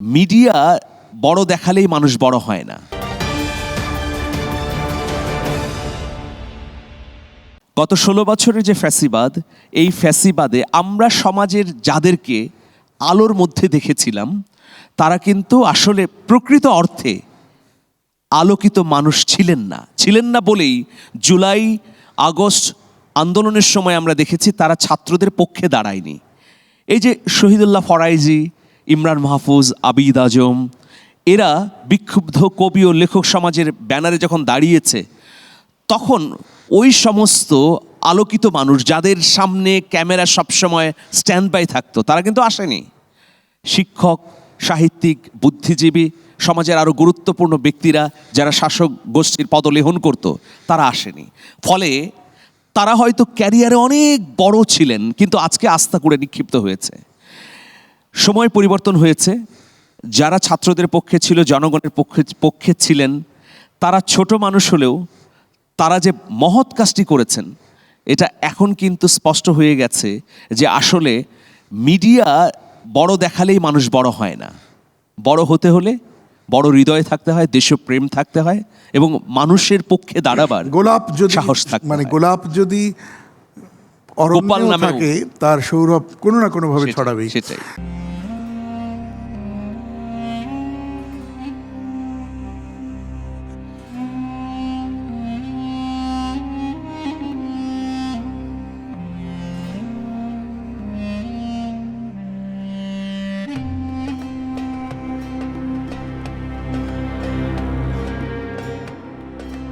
Media বড় দেখালেই মানুষ বড় হয় না। গত ষোলো বছরের যে ফ্যাসিবাদ, এই ফ্যাসিবাদে আমরা সমাজের যাদেরকে আলোর মধ্যে দেখেছিলাম, তারা কিন্তু আসলে প্রকৃত অর্থে আলোকিত মানুষ ছিলেন না। ছিলেন না বলেই জুলাই, আগস্ট আন্দোলনের সময় আমরা দেখেছি তারা ছাত্রদের পক্ষে দাঁড়ায়নি। এই যে শহীদুল্লাহ ফরাইজি ইমরান মাহফুজ, আবিদ আজম, এরা বিক্ষুব্ধ কবি ও লেখক সমাজের ব্যানারে যখন দাঁড়িয়েছে, তখন ওই সমস্ত আলোকিত মানুষ যাদের সামনে ক্যামেরা সবসময় স্ট্যান্ড বাই থাকতো, তারা কিন্তু আসেনি। শিক্ষক, সাহিত্যিক, বুদ্ধিজীবী, সমাজের আরও গুরুত্বপূর্ণ ব্যক্তিরা যারা শাসক গোষ্ঠীর পদলেহন করত, তারা আসেনি। ফলে তারা হয়তো ক্যারিয়ারে অনেক বড় ছিলেন, কিন্তু আজকে আস্থা করে নিক্ষিপ্ত হয়েছে। সময় পরিবর্তন হয়েছে। যারা ছাত্রদের পক্ষে ছিল জনগণের পক্ষে পক্ষে ছিলেন তারা ছোট মানুষ হলেও তারা যে মহৎ কাজটি করেছেন এটা এখন কিন্তু স্পষ্ট হয়ে গেছে যে আসলে মিডিয়া বড় দেখালেই মানুষ বড় হয় না। বড় হতে হলে বড় হৃদয় থাকতে হয় দেশপ্রেম থাকতে হয় এবং মানুষের পক্ষে দাঁড়াবার গোলাপ যদি সাহস থাকতে মানে গোলাপ যদি অরণ্য থাকে তার সৌরভ কোনো না কোনো ভাবে সেটাই, ছড়াবেই। সেটাই।